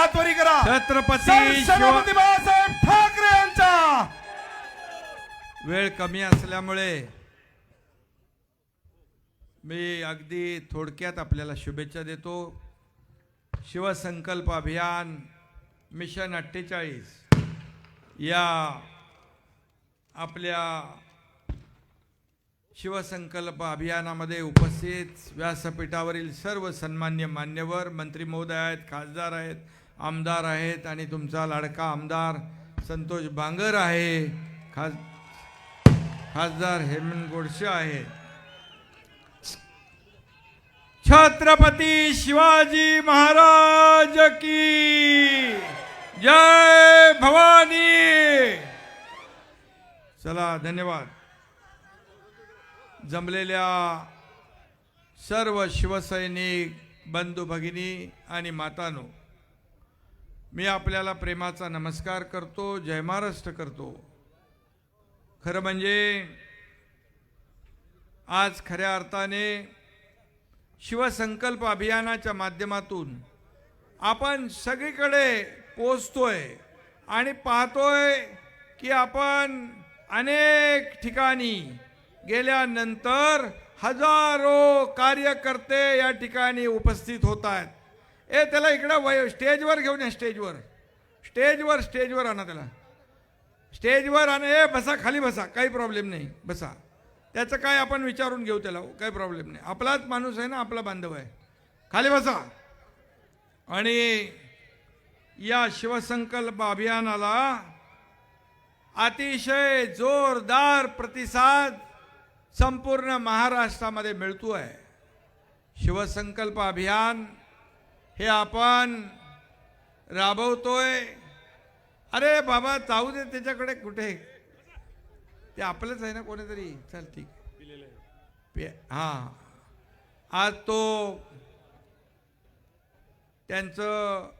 हात वरी करा. छत्रपती छत्रपती बाळासाहेब ठाकरे यांचा वेळ कमी असल्यामुळे मी अगदी थोडक्यात आपल्याला शुभेच्छा देतो. शिवसंकल्प अभियान मिशन अठ्ठेचाळीस या आपल्या शिवसंकल्प अभियानामध्ये उपस्थित व्यासपीठावरील सर्व सन्मान्य मान्यवर मंत्री महोदय आहेत खासदार आहेत आमदार आहेत आणि तुमचा लाडका आमदार संतोष बांगर आहे. खास खासदार हेमंत गोडसे आहेत छत्रपती शिवाजी महाराज की जय भवानी. चला धन्यवाद. जमलेल्या सर्व शिवसैनिक बंधू भगिनी आणि मातानो मी आपल्याला प्रेमाचा नमस्कार करतो जय महाराष्ट्र करतो. खरं म्हणजे आज खऱ्या अर्थाने शिवसंकल्प अभियानाच्या माध्यमातून आपण सगळीकडे पोचतोय आणि पाहतोय की आपण अनेक ठिकाणी गेल्यानंतर हजारो कार्यकर्ते या ठिकाणी उपस्थित होत आहेत. ए त्याला इकडं वय स्टेजवर घेऊन या स्टेजवर. स्टेजवर स्टेजवर आणा त्याला. स्टेजवर आणा ए बसा खाली बसा काही प्रॉब्लेम नाही बसा. त्याचं काय आपण विचारून घेऊ त्याला काही प्रॉब्लेम नाही. आपलाच माणूस आहे ना आपला बांधव आहे. खाली बसा. आणि या शिवसंकल्प अभियानाला अतिशय जोरदार प्रतिसाद संपूर्ण महाराष्ट्रामध्ये मिळतो आहे शिवसंकल्प अभियान हे आपण राबवतोय. अरे बाबा जाऊ दे त्याच्याकडे कुठे? ते आपलंच आहे ना कोणीतरी? चल ठीक. पे- हा. आज तो त्यांचं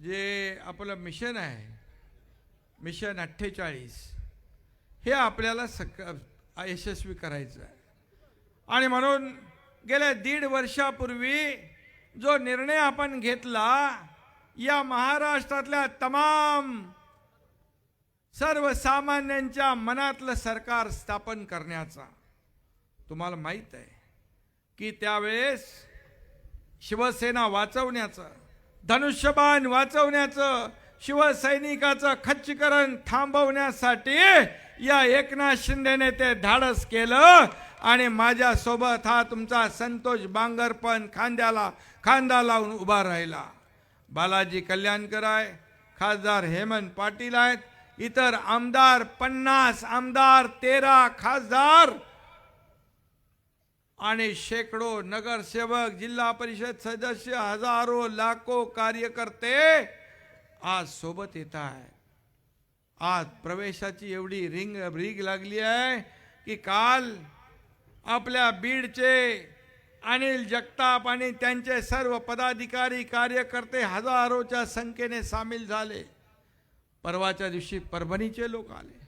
जे आपलं मिशन आहे मिशन अठ्ठेचाळीस हे आपल्याला सक यशस्वी करायचं आहे आणि म्हणून गेल्या दीड वर्षापूर्वी जो निर्णय आपण घेतला या महाराष्ट्रातल्या तमाम सर्वसामान्यांच्या मनातलं सरकार स्थापन करण्याचा तुम्हाला माहीत आहे की त्यावेळेस शिवसेना वाचवण्याचं धनुष्यबाण वाचवण्याचं शिवसैनिकाचं खच्चीकरण थांबवण्यासाठी या एकनाथ शिंदेने ते धाडस केलं. आणि माझ्यासोबत हा तुमचा संतोष बांगर पण खांद्याला खांदा लावून उभा राहिला. बालाजी कल्याणकर आहे खासदार हेमंत पाटील आहेत इतर आमदार पन्नास आमदार तेरा खासदार आणि शेकडो नगरसेवक जिल्हा परिषद सदस्य हजारो लाखो कार्यकर्ते आज सोबत येत आहे आज प्रवेशाची एवढी रिंग रीग लागली आहे की काल आपल्या बीडचे अनिल जगताप आणि त्यांचे सर्व पदाधिकारी कार्यकर्ते हजारोच्या संख्येने सामील झाले. परवाच्या दिवशी परभणीचे लोक आले.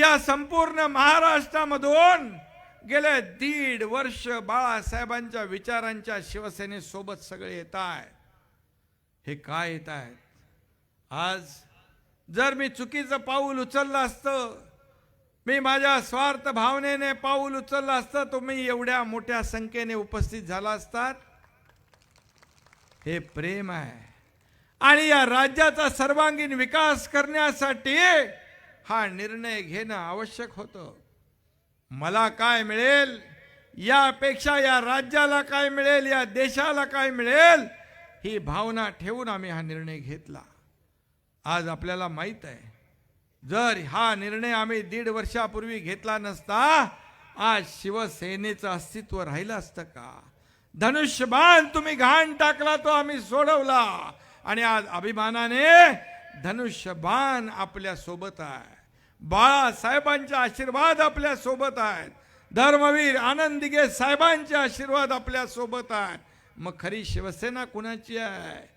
या संपूर्ण महाराष्ट्रामधून गेले दीड वर्ष बाळासाहेबांच्या विचारांच्या शिवसेनेसोबत सगळे येत आहेत. हे काय येत आहेत? आज जर मी चुकीचं पाऊल उचललं असतं मी माझ्या स्वार्थ भावनेने पाऊल उचललं असतं. तुम्ही एवढ्या मोठ्या संख्येने उपस्थित झाला असतात. हे प्रेम आहे. आणि या राज्याचा सर्वांगीण विकास करण्यासाठी हा निर्णय घेणं आवश्यक होतं. मला काय मिळेल? यापेक्षा या राज्याला काय मिळेल? या देशाला काय मिळेल? ही भावना ठेवून आम्ही हा निर्णय घेतला. आज आपल्याला माहीत आहे. जर हा निर्णय आम्ही दीड वर्षापूर्वी घेतला नसता आज शिवसेनेचं अस्तित्व राहिलं असतं का? धनुष्यबाण तुम्ही घाण टाकला तो आम्ही सोडवला. आणि आज अभिमानाने धनुष्यबाण आपल्यासोबत आहे. बाळासाहेबांचे आशीर्वाद आपल्यासोबत आहेत. धर्मवीर आनंदिगे साहेबांचे आशीर्वाद आपल्यासोबत आहेत. मग खरी शिवसेना कुणाची आहे?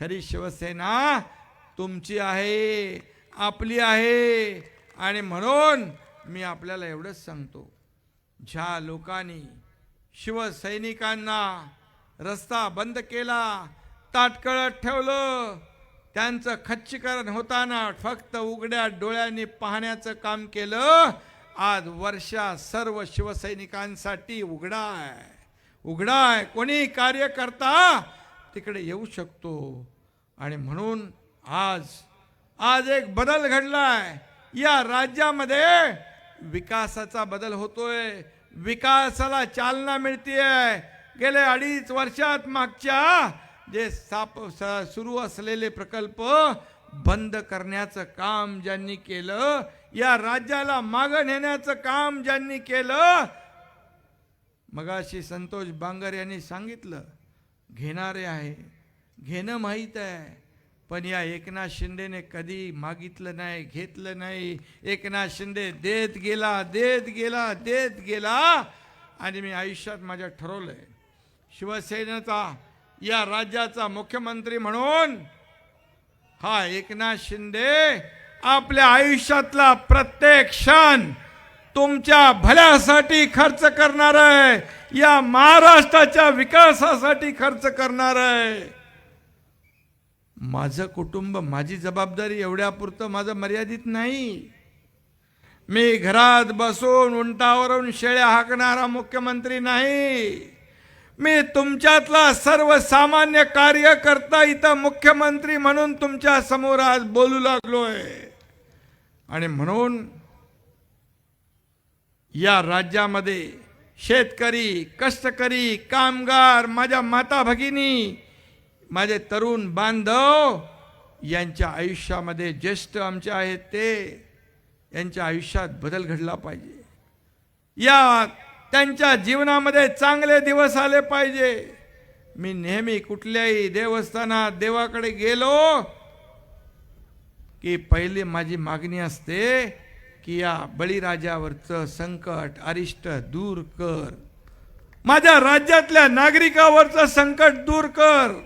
खरी शिवसेना तुमची आहे. आपली आहे. आणि म्हणून मी आपल्याला एवढंच सांगतो. ज्या लोकांनी शिवसैनिकांना रस्ता बंद केला ताटकळत ठेवलं त्यांचं खच्चीकरण होताना फक्त उघड्या डोळ्यांनी पाहण्याचं काम केलं आज वर्षा सर्व शिवसैनिकांसाठी उघडा आहे उघडा आहे कोणी कार्यकर्ता तिकडे येऊ शकतो. आणि म्हणून आज आज एक बदल घडलाय. या राज्यामध्ये विकासाचा बदल होतोय. विकासाला चालना मिळतीये. गेले अडीच वर्षात मागच्या जे साप स- सुरू असलेले प्रकल्प बंद करण्याचं काम ज्यांनी केलं या राज्याला मागं नेण्याचं काम ज्यांनी केलं मगाशी संतोष बांगर यांनी सांगितलं घेणारे आहे घेणं माहीत आहे. पण या एकनाथ शिंदेने कधी मागितलं नाही घेतलं नाही. एकनाथ शिंदे देत गेला देत गेला देत गेला. आणि मी आयुष्यात माझ्या ठरवलंय शिवसेनेचा या राज्याचा मुख्यमंत्री म्हणून हा एकनाथ शिंदे आपल्या आयुष्यातला प्रत्येक क्षण तुमच्या भल्यासाठी खर्च करणार आहे. या महाराष्ट्राच्या विकासासाठी खर्च करणार आहे. माझं कुटुंब माझी जबाबदारी एवढ्यापुरतं माझं मर्यादित नाही. मी घरात बसून उंटावरून शेळ्या हाकणारा मुख्यमंत्री नाही. मी तुमच्यातला सर्वसामान्य कार्यकर्ता इथं मुख्यमंत्री म्हणून तुमच्यासमोर आज बोलू लागलोय. आणि म्हणून या राज्यामध्ये शेतकरी कष्टकरी कामगार माझ्या माता भगिनी माझे तरुण बांधव यांच्या आयुष्यामध्ये ज्येष्ठ आमचे आहेत ते यांच्या आयुष्यात बदल घडला पाहिजे. या त्यांच्या जीवनामध्ये चांगले दिवस आले पाहिजे. मी नेहमी कुठल्याही देवस्थानात देवाकडे गेलो की पहिली माझी मागणी असते की या बळीराजावरचं संकट अरिष्ट दूर कर. माझ्या राज्यातल्या नागरिकावरचं संकट दूर कर.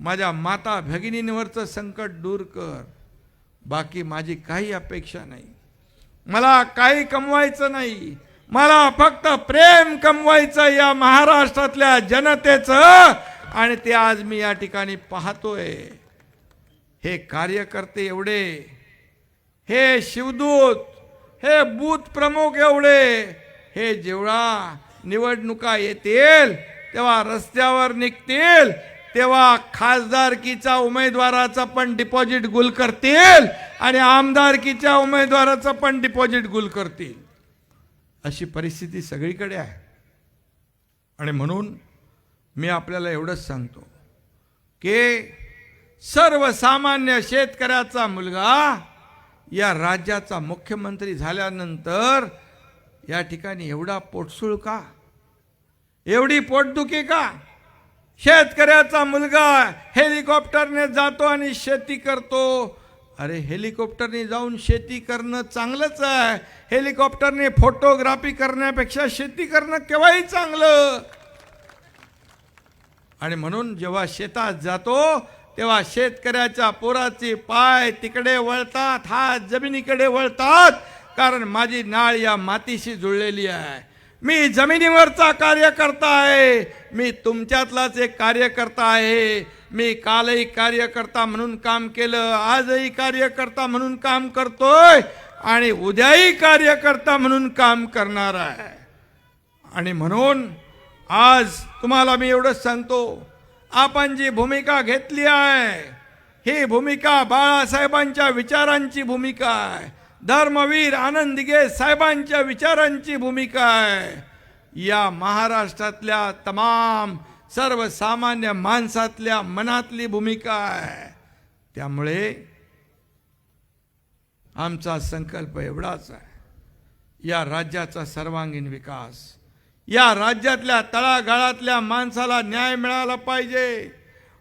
माझ्या माता भगिनींवरचं संकट दूर कर. बाकी माझी काही अपेक्षा नाही. मला काही कमवायचं नाही. मला फक्त प्रेम कमवायचं या महाराष्ट्रातल्या जनतेचं आणि ते आज मी या ठिकाणी पाहतोय. हे कार्यकर्ते एवढे हे शिवदूत हे बूथ प्रमुख एवढे हे जेवढा निवडणुका येतील तेव्हा रस्त्यावर निघतील तेव्हा खासदारकीचा उमेदवाराचा पण डिपॉझिट गुल करतील आणि आमदारकीच्या उमेदवाराचं पण डिपॉझिट गुल करतील. अशी परिस्थिती सगळीकडे आहे. आणि म्हणून मी आपल्याला एवढंच सांगतो की सर्वसामान्य शेतकऱ्याचा मुलगा या राज्याचा मुख्यमंत्री झाल्यानंतर या ठिकाणी एवढा पोटसूळ का एवढी पोटदुखी का? शेतकऱ्याचा मुलगा हेलिकॉप्टरने जातो आणि शेती करतो. अरे हेलिकॉप्टरने जाऊन शेती करणं चांगलंच आहे. हेलिकॉप्टरने फोटोग्राफी करण्यापेक्षा शेती करणं केव्हाही चांगलं. आणि म्हणून जेव्हा शेतात जातो तेव्हा शेतकऱ्याच्या पोराचे पाय तिकडे वळतात हात जमिनीकडे वळतात. कारण माझी नाळ या मातीशी जुळलेली आहे. मी जमिनीवरचा कार्यकर्ता आहे. मी तुमच्यातलाच एक कार्यकर्ता आहे. मी कालही कार्यकर्ता म्हणून काम केलं आजही कार्यकर्ता म्हणून काम करतोय आणि उद्याही कार्यकर्ता म्हणून काम करणार आहे. आणि म्हणून आज तुम्हाला मी एवढंच सांगतो आपण जी भूमिका घेतली आहे ही भूमिका बाळासाहेबांच्या विचारांची भूमिका आहे. धर्मवीर आनंद घे साहेबांच्या विचारांची भूमिका आहे. या महाराष्ट्रातल्या तमाम सर्वसामान्य माणसातल्या मनातली भूमिका आहे. त्यामुळे आमचा संकल्प एवढाच आहे. या राज्याचा सर्वांगीण विकास या राज्यातल्या तळागाळातल्या माणसाला न्याय मिळाला पाहिजे.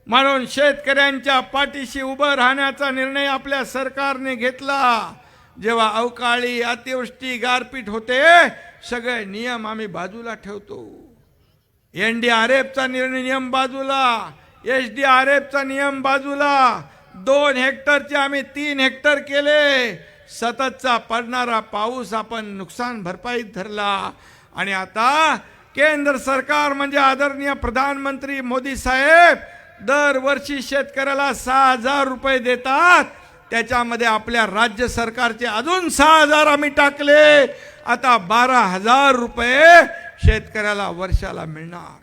म्हणून शेतकऱ्यांच्या पाठीशी उभं राहण्याचा निर्णय आपल्या सरकारने घेतला. जेव्हा अवकाळी अतिवृष्टी गारपीट होते सगळे नियम आम्ही बाजूला ठेवतो. एन डी आर एफचा नियम बाजूला एच डी आर एफचा नियम बाजूला. दोन हेक्टरचे आम्ही तीन हेक्टर केले. सततचा पडणारा पाऊस आपण नुकसान भरपाईत धरला. आणि आता केंद्र सरकार म्हणजे आदरणीय प्रधानमंत्री मोदी साहेब दरवर्षी शेतकऱ्याला सहा हजार रुपये देतात. त्याच्यामध्ये आपल्या राज्य सरकारचे अजून सहा हजार आम्ही टाकले. आता बारा हजार रुपये शेतकऱ्याला वर्षाला मिळणार.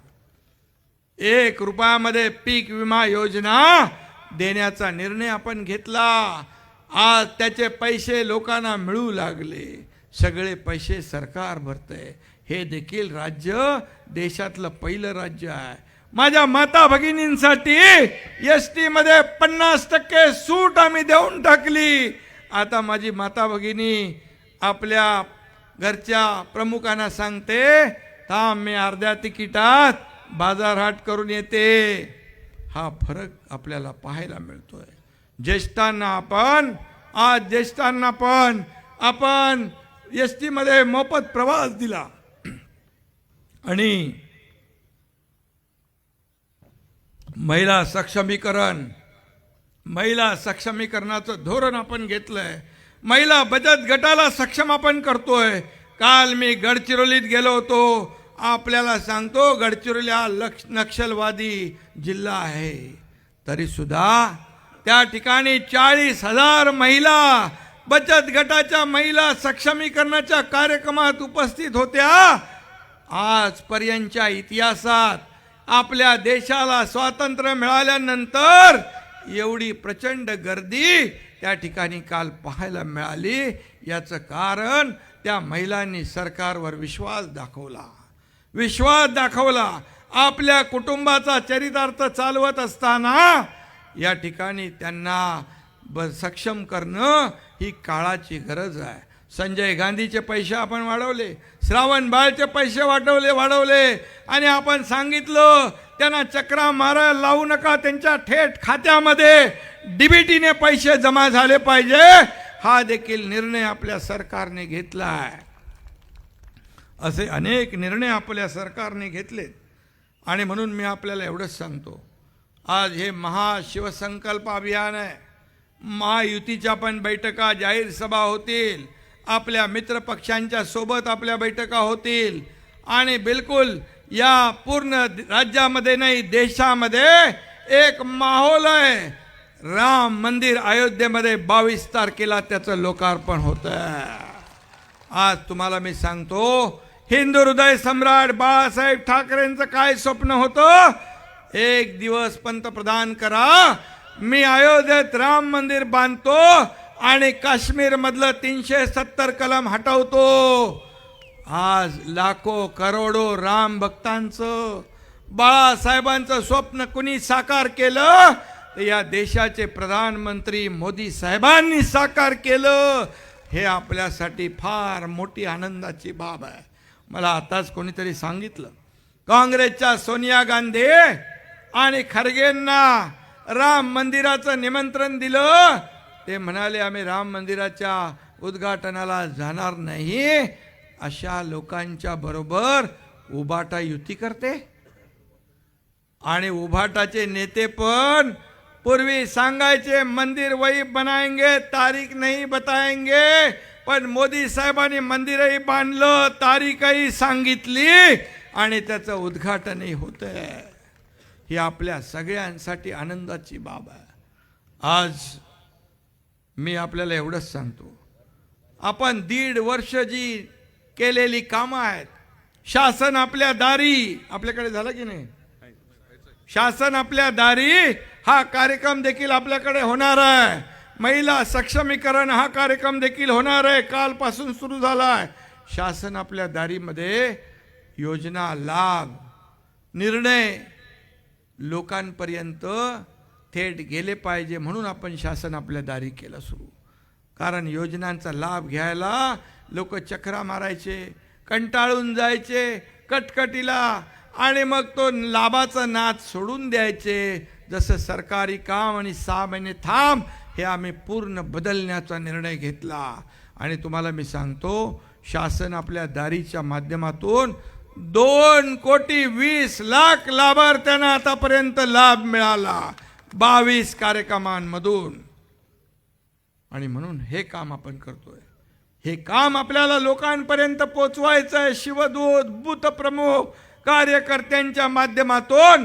एक रुपयामध्ये पीक विमा योजना देण्याचा निर्णय आपण घेतला. आज त्याचे पैसे लोकांना मिळू लागले. सगळे पैसे सरकार भरतंय. हे देखील राज्य देशातलं पहिलं राज्य आहे. माझ्या माता भगिनींसाठी एस टीमध्ये पन्नास टक्के सूट आम्ही देऊन टाकली. आता माझी माता भगिनी आपल्या घरच्या प्रमुखांना सांगते थांब मी अर्ध्या तिकिटात बाजारहाट करून येते. हा फरक आपल्याला पाहायला मिळतोय. ज्येष्ठांना आपण आज ज्येष्ठांना पण आपण एस टीमध्ये मोफत प्रवास दिला. आणि महिला सक्षमीकरण. महिला सक्षमीकरणाचं धोरण आपण घेतलं आहे महिला बचत गटाला सक्षम आपण करतोय. काल मी गडचिरोलीत गेलो होतो. आपल्याला सांगतो गडचिरोली हा लक्ष नक्षलवादी जिल्हा आहे. तरीसुद्धा त्या ठिकाणी चाळीस हजार महिला बचत गटाच्या महिला सक्षमीकरणाच्या कार्यक्रमात उपस्थित होत्या. आजपर्यंतच्या इतिहासात आपल्या देशाला स्वातंत्र्य मिळाल्यानंतर एवढी प्रचंड गर्दी त्या ठिकाणी काल पाहायला मिळाली. याचं कारण त्या महिलांनी सरकारवर विश्वास दाखवला. विश्वास दाखवला. आपल्या कुटुंबाचा चरितार्थ चालवत असताना या ठिकाणी त्यांना ब सक्षम करणं ही काळाची गरज आहे. संजय गांधीचे पैसे आपण वाढवले श्रावण बाळचे पैसे वाढवले वाढवले. आणि आपण सांगितलं त्यांना चक्रा मारा लावू नका त्यांच्या थेट खात्यामध्ये डीबीटीने पैसे जमा झाले पाहिजे. हा देखील निर्णय आपल्या सरकारने घेतला आहे. असे अनेक निर्णय आपल्या सरकारने घेतलेत. आणि म्हणून मी आपल्याला एवढंच सांगतो आज हे महाशिवसंकल्प अभियान आहे. महायुतीच्या पण बैठका जाहीर सभा होतील. आपल्या मित्रपक्षांच्या सोबत आपल्या बैठका होतील. आणि बिलकुल या पूर्ण राज्यामध्ये नाही देशामध्ये एक माहोल आहे. राम मंदिर अयोध्येमध्ये बावीस तारखेला त्याचं लोकार्पण होतं आज तुम्हाला मी सांगतो हिंदू हृदय सम्राट बाळासाहेब ठाकरेंचं काय स्वप्न होतं? एक दिवस पंतप्रधान करा मी अयोध्येत राम मंदिर बांधतो आणि काश्मीरमधलं तीनशे सत्तर कलम हटवतो. आज लाखो करोडो राम भक्तांचं बाळासाहेबांचं स्वप्न कुणी साकार केलं? तर या देशाचे प्रधानमंत्री मोदी साहेबांनी साकार केलं. हे आपल्यासाठी फार मोठी आनंदाची बाब आहे. मला आताच कोणीतरी सांगितलं. काँग्रेसच्या सोनिया गांधी आणि खरगेंना राम मंदिराचं निमंत्रण दिलं. ते म्हणाले आम्ही राम मंदिराच्या उद्घाटनाला जाणार नाही. अशा लोकांच्या बरोबर उबाटा युती करते. आणि उभाटाचे नेते पण पूर्वी सांगायचे मंदिर वही बनाएंगे तारीख नाही बताएंगे. पण मोदी साहेबांनी मंदिरही बांधलं तारीखही सांगितली आणि त्याचं उद्घाटनही होत ही आपल्या सगळ्यांसाठी आनंदाची बाब आहे. आज मी आपल्याला एवढंच सांगतो. आपण दीड वर्ष जी केलेली कामं आहेत शासन आपल्या दारी आपल्याकडे झालं की नाही? शासन आपल्या दारी हा कार्यक्रम देखील आपल्याकडे होणार आहे. महिला सक्षमीकरण हा कार्यक्रम देखील होणार आहे. कालपासून सुरू झाला आहे शासन आपल्या दारीमध्ये योजना लाभ निर्णय लोकांपर्यंत थेट गेले पाहिजे म्हणून आपण शासन आपल्या दारी केलं सुरू. कारण योजनांचा लाभ घ्यायला लोक चक्रा मारायचे कंटाळून जायचे कटकटीला आणि मग तो लाभाचा नाद सोडून द्यायचे. जसं सरकारी काम आणि सहा महिने थांब हे आम्ही पूर्ण बदलण्याचा निर्णय घेतला. आणि तुम्हाला मी सांगतो शासन आपल्या दारीच्या माध्यमातून दोन कोटी वीस लाख लाभार्थ्यांना आतापर्यंत लाभ मिळाला. बावीस कार्यक्रमांमधून आणि म्हणून हे काम आपण करतोय. हे काम आपल्याला लोकांपर्यंत पोचवायचं आहे शिवदूत बूथ प्रमुख कार्यकर्त्यांच्या माध्यमातून.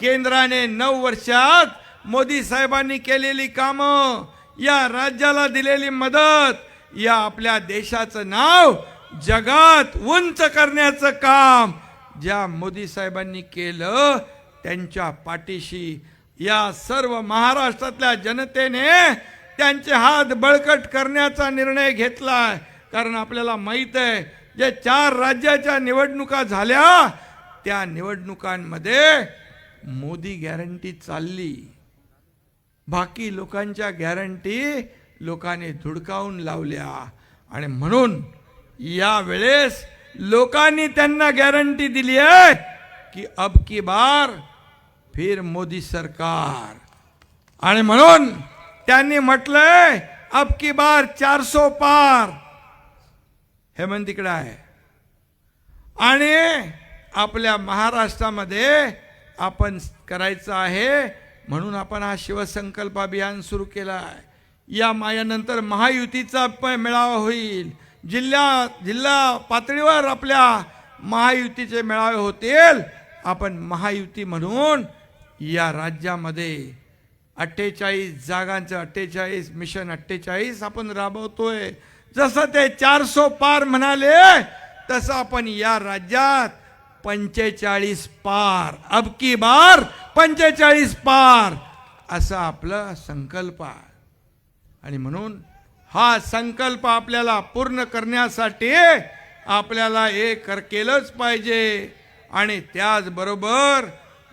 केंद्राने नऊ वर्षात मोदी साहेबांनी केलेली कामं या राज्याला दिलेली मदत या आपल्या देशाचं नाव जगात उंच करण्याचं काम ज्या मोदी साहेबांनी केलं त्यांच्या पाठीशी या सर्व महाराष्ट्रातल्या जनतेने त्यांचे हात बळकट करण्याचा निर्णय घेतला कारण आपल्याला माहीत आहे जे चार राज्याच्या निवडणुका झाल्या त्या निवडणुकांमध्ये मोदी गॅरंटी चालली. बाकी लोकांच्या गॅरंटी लोकांनी धुडकावून लावल्या. आणि म्हणून या वेळेस लोकांनी त्यांना गॅरंटी दिली आहे की अब की बार फिर मोदी सरकार. आणि म्हणून त्यांनी म्हटलंय अब की बार चारसो पार. हेमंत तिकडे आहे. आणि आपल्या महाराष्ट्रामध्ये आपण करायचं आहे म्हणून आपण हा शिवसंकल्प अभियान सुरू केला आहे या मायानंतर महायुतीचा मेळावा होईल. जिल्हा जिल्हा पातळीवर आपल्या महायुतीचे मेळावे होतील. आपण महायुती म्हणून या राज्यामध्ये अठ्ठेचाळीस जागांचं अठ्ठेचाळीस मिशन अठ्ठेचाळीस आपण राबवतोय. जसं ते चारसो पार म्हणाले तसं आपण या राज्यात पंचेचाळीस पार. अब की बार पंचेचाळीस पार. असा आपला संकल्प आहे. आणि म्हणून हा संकल्प आपल्याला पूर्ण करण्यासाठी आपल्याला हे कर केलंच पाहिजे. आणि त्याचबरोबर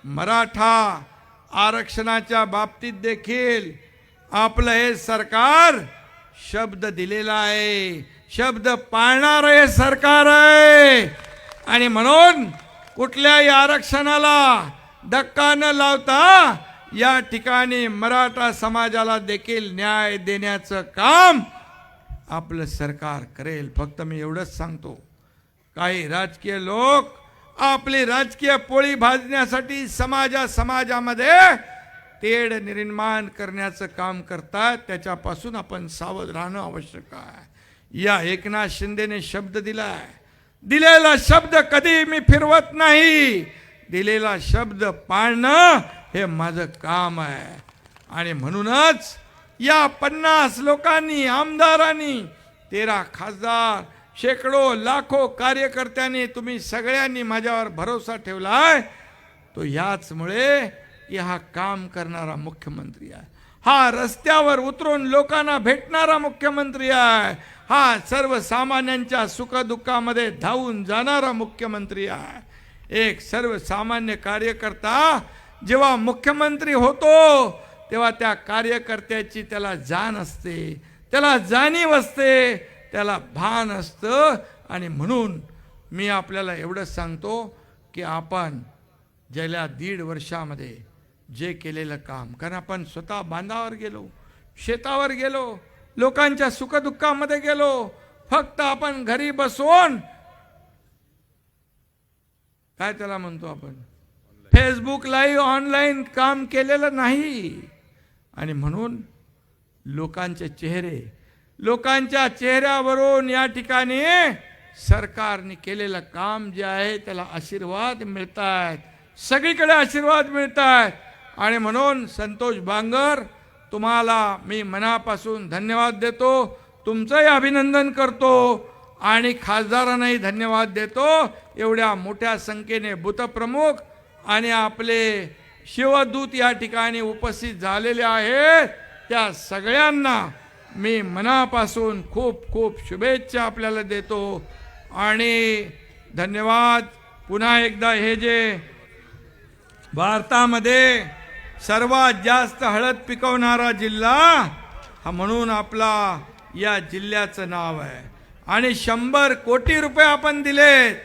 मराठा आरक्षणाच्या बाबतीत देखील आपलं हे सरकार शब्द दिलेला आहे. शब्द पाळणार हे सरकार आहे. आणि म्हणून कुठल्याही आरक्षणाला धक्का न लावता या ठिकाणी मराठा समाजाला देखील न्याय देण्याचं काम आपलं सरकार करेल. फक्त मी एवढंच सांगतो. काही राजकीय लोक आपली राजकीय पोळी भाजण्यासाठी समाजा समाजामध्ये तेढ निर्माण करण्याचं काम करतात. त्याच्यापासून आपण सावध राहणं आवश्यक आहे. या एकनाथ शिंदेने शब्द दिलाय. दिलेला शब्द कधी मी फिरवत नाही. दिलेला शब्द पाळणं हे माझं काम आहे. आणि म्हणूनच या पन्नास लोकांनी आमदारांनी तेरा खासदार शेकडो लाखो कार्यकर्त्यांनी तुम्ही सगळ्यांनी माझ्यावर भरोसा ठेवला आहे तो ह्याचमुळे की हा काम करणारा मुख्यमंत्री आहे. हा रस्त्यावर उतरून लोकांना भेटणारा मुख्यमंत्री आहे. हा सर्वसामान्यांच्या सुखदुःखामध्ये धावून जाणारा मुख्यमंत्री आहे. एक सर्वसामान्य कार्यकर्ता जेव्हा मुख्यमंत्री होतो तेव्हा त्या कार्यकर्त्याची त्याला जाण असते त्याला जाणीव असते. त्याला भान असतं. आणि म्हणून मी आपल्याला एवढंच सांगतो की आपण गेल्या दीड वर्षामध्ये जे केलेलं काम कारण आपण स्वतः बांधावर गेलो शेतावर गेलो लोकांच्या सुखदुःखामध्ये गेलो फक्त आपण घरी बसून काय त्याला म्हणतो आपण? फेसबुक लाईव्ह ऑनलाईन काम केलेलं नाही. आणि म्हणून लोकांचे चेहरे लोकांच्या चेहऱ्यावरून या ठिकाणी सरकारने केलेलं काम जे आहे त्याला आशीर्वाद मिळत आहेत सगळीकडे आशीर्वाद मिळत आहेत आणि म्हणून संतोष बांगर तुम्हाला मी मनापासून धन्यवाद देतो. तुमचंही अभिनंदन करतो. आणि खासदारांनाही धन्यवाद देतो. एवढ्या मोठ्या संख्येने बुतप्रमुख आणि आपले शिवदूत या ठिकाणी उपस्थित झालेले आहेत. त्या सगळ्यांना मी मनापासून खूप खूप शुभेच्छा आपल्याला देतो. आणि धन्यवाद. पुन्हा एकदा हे जे भारतामध्ये सर्वात जास्त हळद पिकवणारा जिल्हा हा म्हणून आपला या जिल्ह्याचं नाव आहे. आणि शंभर कोटी रुपये आपण दिलेत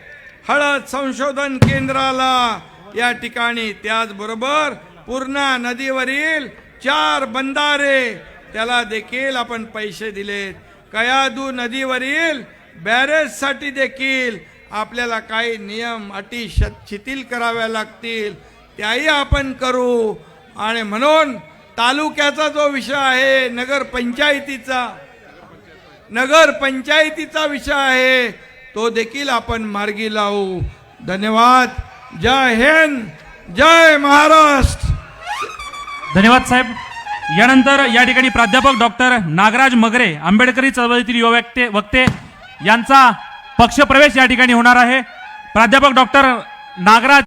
हळद संशोधन केंद्राला. या ठिकाणी त्याचबरोबर पूर्णा नदीवरील चार बंधारे त्याला देखील आपण पैसे दिलेत. कयादू नदीवरील बॅरेजसाठी देखील आपल्याला काही नियम अटी श- शिथिल कराव्या लागतील. त्याही आपण करू. आणि म्हणून तालुक्याचा जो विषय आहे नगरपंचायतीचा नगरपंचायतीचा विषय आहे तो देखील आपण मार्गी लावू. धन्यवाद. जय हिंद. जय महाराष्ट्र. धन्यवाद साहेब. यानंतर या ठिकाणी प्राध्यापक डॉक्टर नागराज मगरे आंबेडकरी चळवळीतील युवा व्यक्ते वक्ते यांचा पक्षप्रवेश या ठिकाणी होणार आहे. प्राध्यापक डॉक्टर नागराज